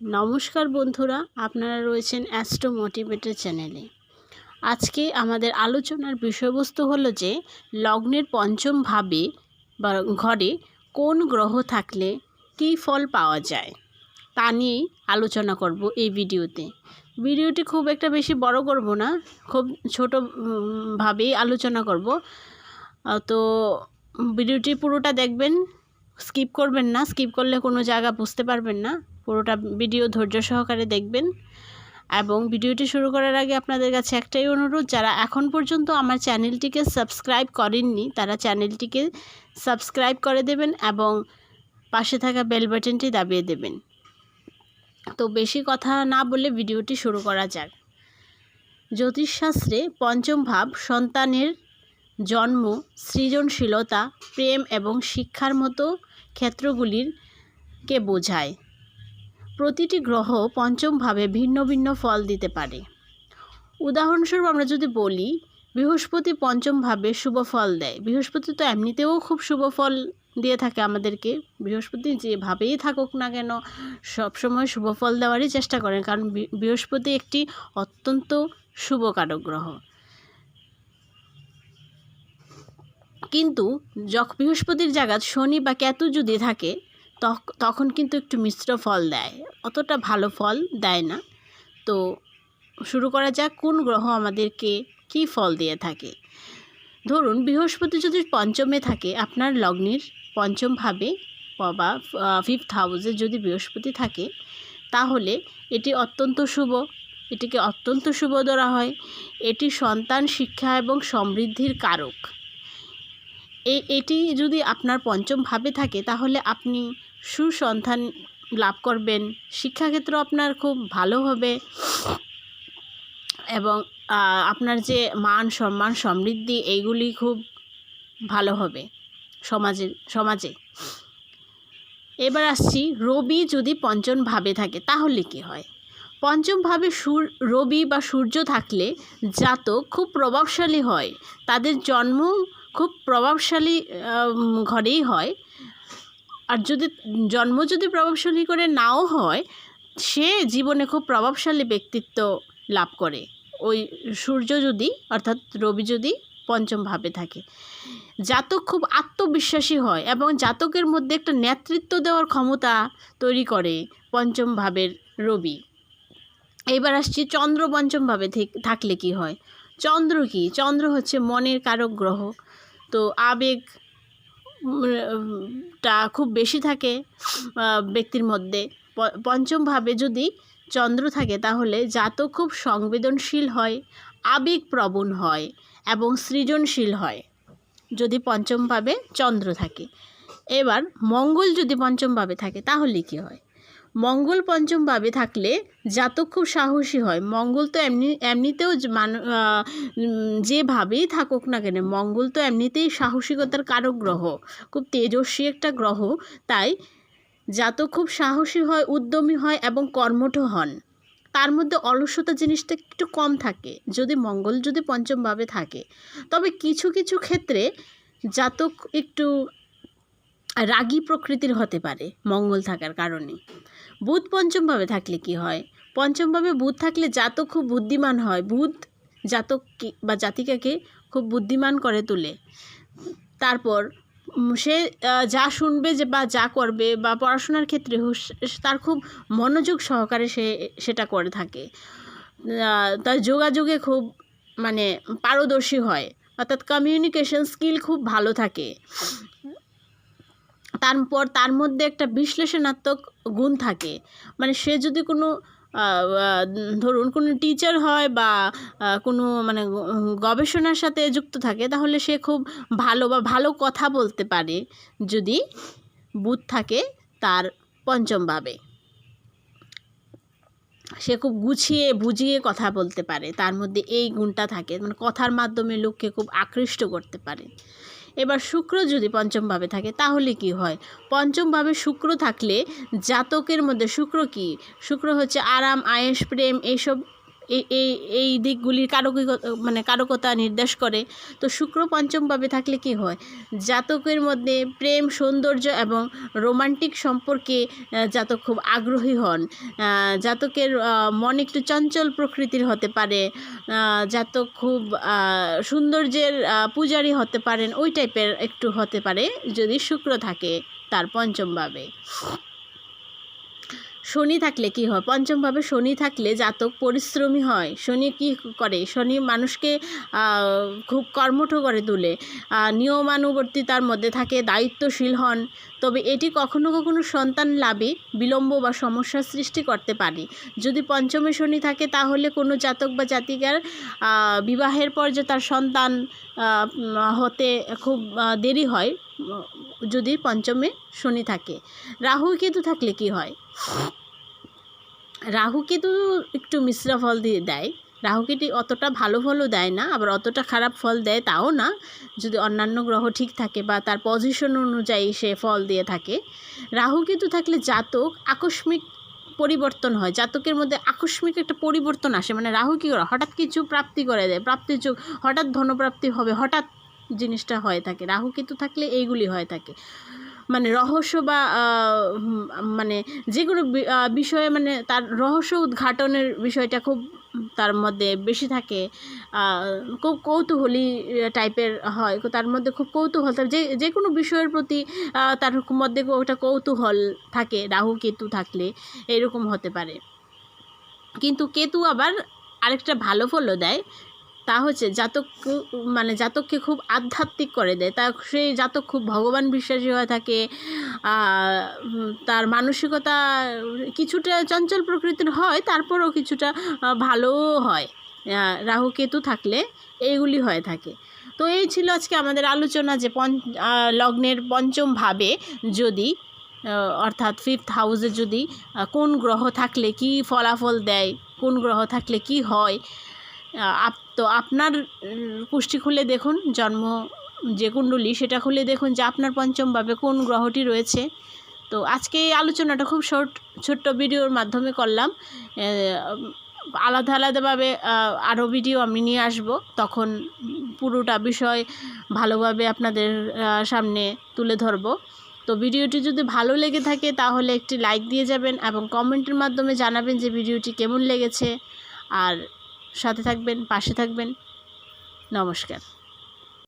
নমস্কার বন্ধুরা, আপনারা রয়েছেন অ্যাস্ট্রো মোটিভেটের চ্যানেলে আজকে আমাদের আলোচনার বিষয়বস্তু হলো যে, লগ্নের পঞ্চম ভাবে বা ঘরে কোন গ্রহ থাকলে কী ফল পাওয়া যায়, তা নিয়েই আলোচনা করব এই ভিডিওতে। ভিডিওটি খুব একটা বেশি বড় করব না, খুব ছোট ভাবেই আলোচনা করব। তো ভিডিওটি পুরোটা দেখবেন, স্কিপ করবেন না, স্কিপ করলে কোনো জায়গা বুঝতে পারবেন না। পুরোটা ভিডিও ধৈর্য সহকারে দেখবেন। এবং ভিডিওটি শুরু করার আগে আপনাদের কাছে একটাই অনুরোধ, যারা এখন পর্যন্ত আমার চ্যানেলটিকে সাবস্ক্রাইব করেননি, তারা চ্যানেলটিকে সাবস্ক্রাইব করে দেবেন এবং পাশে থাকা বেল বাটনটি দাবিয়ে দেবেন। তো বেশি কথা না বলে ভিডিওটি শুরু করা যাক। জ্যোতিষশাস্ত্রে পঞ্চম ভাব, সন্তানের জন্ম, সৃজনশীলতা, প্রেম এবং শিক্ষার মতো ক্ষেত্রগুলির কে বোঝায়? প্রতিটি গ্রহ পঞ্চমভাবে ভিন্ন ভিন্ন ফল দিতে পারে। উদাহরণস্বরূপ আমরা যদি বলি, বৃহস্পতি পঞ্চমভাবে শুভ ফল দেয়। বৃহস্পতি তো এমনিতেও খুব শুভ ফল দিয়ে থাকে আমাদেরকে। বৃহস্পতি যেভাবেই থাকুক না কেন, সবসময় শুভ ফল দেওয়ারই চেষ্টা করেন। কারণ বৃহস্পতি একটি অত্যন্ত শুভকারক গ্রহ। কিন্তু যখন বৃহস্পতির জায়গা শনি বা কেতু যদি থাকে তখন কিন্তু একটু মিশ্র ফল দেয়। অতটা ভালো ফল দেয় না। তো শুরু করা যাক, কোন গ্রহ আমাদেরকে কি ফল দিয়ে থাকে? ধরুন, বৃহস্পতি যদি পঞ্চমে থাকে, আপনার লগ্নের পঞ্চমভাবে বা ফিফথ হাউসে যদি বৃহস্পতি থাকে, তাহলে এটি অত্যন্ত শুভ। এটিকে অত্যন্ত শুভ ধরা হয়। এটি সন্তান, শিক্ষা এবং সমৃদ্ধির কারক। এটি যদি আপনার পঞ্চম ভাবে থাকে, তাহলে আপনি সুসন্ধান লাভ করবেন। শিক্ষাক্ষেত্র আপনার খুব ভালো হবে এবং আপনার যে মান, সম্মান, সমৃদ্ধি এইগুলি খুব ভালো হবে সমাজে সমাজে। এবার আসছি, রবি যদি পঞ্চম ভাবে থাকে, তাহলে কি হয়? পঞ্চম ভাবে সূর, রবি বা সূর্য থাকলে জাতক খুব প্রভাবশালী হয়। তাদের জন্ম খুব প্রভাবশালী ঘরেই হয়। আর যদি জন্ম যদি প্রভাবশালী করে নাও হয়, সে জীবনে খুব প্রভাবশালী ব্যক্তিত্ব লাভ করে। ওই সূর্য যদি, অর্থাৎ রবি যদি পঞ্চম ভাবে থাকে। জাতক খুব আত্মবিশ্বাসী হয় এবং জাতকের মধ্যে একটা নেতৃত্ব দেওয়ার ক্ষমতা তৈরি করে পঞ্চম ভাবের রবি। এবার আসছি চন্দ্র পঞ্চম ভাবে থাকলে কি হয়? চন্দ্র কি? চন্দ্র হচ্ছে মনের কারক গ্রহ। তো আবেগ টা খুব বেশি থাকে ব্যক্তির মধ্যে। প- পঞ্চম ভাবে যদি চন্দ্র থাকে তাহলে জাতক খুব সংবেদনশীল হয়, আবেগপ্রবণ হয় এবং সৃজনশীল হয় যদি পঞ্চম ভাবে চন্দ্র থাকে। এবার মঙ্গল যদি পঞ্চম ভাবে থাকে তাহলে কি হয়? মঙ্গল পঞ্চম ভাবে থাকলে জাতক খুব সাহসী হয়। মঙ্গল তো এমনি, এমনিতেও মান- যেভাবেই থাকুক না কেন, মঙ্গল তো এমনিতেই সাহসিকতার কারক গ্রহ, খুব তেজস্বী একটা গ্রহ। তাই জাতক খুব সাহসী হয়, উদ্যমী হয় এবং কর্মঠ হন। তার মধ্যে অলসতা জিনিসটা একটু কম থাকে, যদি মঙ্গল যদি পঞ্চমভাবে থাকে। তবে কিছু কিছু ক্ষেত্রে জাতক একটু রাগী প্রকৃতির হতে পারে মঙ্গল থাকার কারণে। বুধ পঞ্চমভাবে থাকলে কি হয়? পঞ্চমভাবে বুধ থাকলে জাতক খুব বুদ্ধিমান হয়। বুধ জাতককে বা জাতিকাকে খুব বুদ্ধিমান করে তোলে। তারপর সে যা শুনবে যে বা যা করবে বা পড়াশোনার ক্ষেত্রে তার খুব মনোযোগ সহকারে সে, সেটা করে থাকে। তার যোগাযোগে খুব মানে পারদর্শী হয়। অর্থাৎ কমিউনিকেশন স্কিল খুব ভালো থাকে। তারপর তার মধ্যে একটা বিশ্লেষণাত্মক গুণ থাকে। মানে সে যদি কোনো ধরুন কোনো টিচার হয় বা কোনো মানে গবেষণার সাথে যুক্ত থাকে, তাহলে সে খুব ভালো বা ভালো কথা বলতে পারে যদি বুধ থাকে তার পঞ্চমভাবে সে খুব গুছিয়ে বুঝিয়ে কথা বলতে পারে, তার মধ্যে এই গুণটা থাকে। মানে কথার মাধ্যমে লোককে খুব আকৃষ্ট করতে পারে। এবার শুক্র যদি পঞ্চমভাবে থাকে, তাহলে কি হয়? পঞ্চমভাবে শুক্র থাকলে জাতকের মধ্যে শুক্র কি? শুক্র হচ্ছে আরাম, আয়েস, প্রেম এইসব এই এই এই দিকগুলির কারক মানে কারকতা নির্দেশ করে। তো শুক্র পঞ্চমভাবে থাকলে কি হয়? জাতকের মধ্যে প্রেম, সৌন্দর্য এবং রোমান্টিক সম্পর্কে জাতক খুব আগ্রহী হন। জাতকের মন একটু চঞ্চল প্রকৃতির হতে পারে। জাতক খুব সৌন্দর্যের পূজারী হতে পারেন। ওই টাইপের একটু হতে পারে যদি শুক্র থাকে তার পঞ্চমভাবে শনি থাকলে কি হয়? পঞ্চমভাবে শনি থাকলে জাতক পরিশ্রমী হয়। শনি কি করে? শনি মানুষকে খুব কর্মঠ করে তোলে। নিয়মানুবর্তিতার মধ্যে থাকে, দায়িত্বশীল হন। তবে এটি কখনো কখনো সন্তান লাভে বিলম্ব বা সমস্যার সৃষ্টি করতে পারে। যদি পঞ্চমে শনি থাকে, তাহলে কোনো জাতক বা জাতিকার বিবাহের পর যে তার সন্তান হতে খুব দেরি হয়, যদি পঞ্চমে শনি থাকে। রাহু কেতু থাকলে কি হয়? রাহু কেতু একটু মিশ্র ফল দিয়ে দেয়। রাহু কেতু অতটা ভালো ফলও দেয় না, আবার অতটা খারাপ ফল দেয় তাও না। যদি অন্যান্য গ্রহ ঠিক থাকে বা তার পজিশন অনুযায়ী সে ফল দিয়ে থাকে। রাহু কেতু থাকলে জাতক আকস্মিক পরিবর্তন হয়। জাতকের মধ্যে আকস্মিক একটা পরিবর্তন আসে। মানে রাহু কী করে? হঠাৎ কিছু প্রাপ্তি করে দেয়। প্রাপ্তির যোগ হঠাৎ ধনপ্রাপ্তি হবে, হঠাৎ জিনিসটা হয়ে থাকে। রাহু কেতু থাকলে এইগুলি হয়ে থাকে। মানে রহস্য বা মানে যে কোনো বিষয়ে মানে তার রহস্য উদ্ঘাটনের বিষয়টা খুব তার মধ্যে বেশি থাকে। খুব কৌতূহলী টাইপের হয়। তার মধ্যে খুব কৌতূহল থাকে। যে যে কোনো বিষয়ের প্রতি তার মধ্যে ওটা কৌতূহল থাকে, রাহু, কেতু থাকলে এরকম হতে পারে। কিন্তু কেতু আবার আরেকটা ভালো ফলও দেয়। তা হচ্ছে জাতক মানে জাতককে খুব আধ্যাত্মিক করে দেয়। তা সেই জাতক খুব ভগবান বিশ্বাসী হয়ে থাকে তার মানসিকতা কিছুটা চঞ্চল প্রকৃতির হয়, তারপরও কিছুটা ভালোও হয়। রাহু কেতু থাকলে এইগুলি হয়ে থাকে। তো এই ছিল আজকে আমাদের আলোচনা যে পঞ্চ লগ্নের পঞ্চম ভাবে যদি অর্থাৎ ফিফথ হাউসে যদি কোন গ্রহ থাকলে কি ফলাফল দেয়, কোন গ্রহ থাকলে কি হয় তো আপনার পুষ্টি খুলে দেখুন, জন্ম যে কুণ্ডলী সেটা খুলে দেখুন যে আপনার পঞ্চমভাবে কোন গ্রহটি রয়েছে। তো আজকে এই আলোচনাটা খুব শর্ট, ছোট্ট ভিডিওর মাধ্যমে করলাম। আলাদা আলাদাভাবে আরও ভিডিও আমি নিয়ে আসব। তখন পুরোটা বিষয় ভালোভাবে আপনাদের সামনে তুলে ধরবো। তো ভিডিওটি যদি ভালো লেগে থাকে তাহলে একটি লাইক দিয়ে যাবেন এবং কমেন্টের মাধ্যমে জানাবেন যে ভিডিওটি কেমন লেগেছে। আর সাথে থাকবেন পাশে থাকবেন। নমস্কার।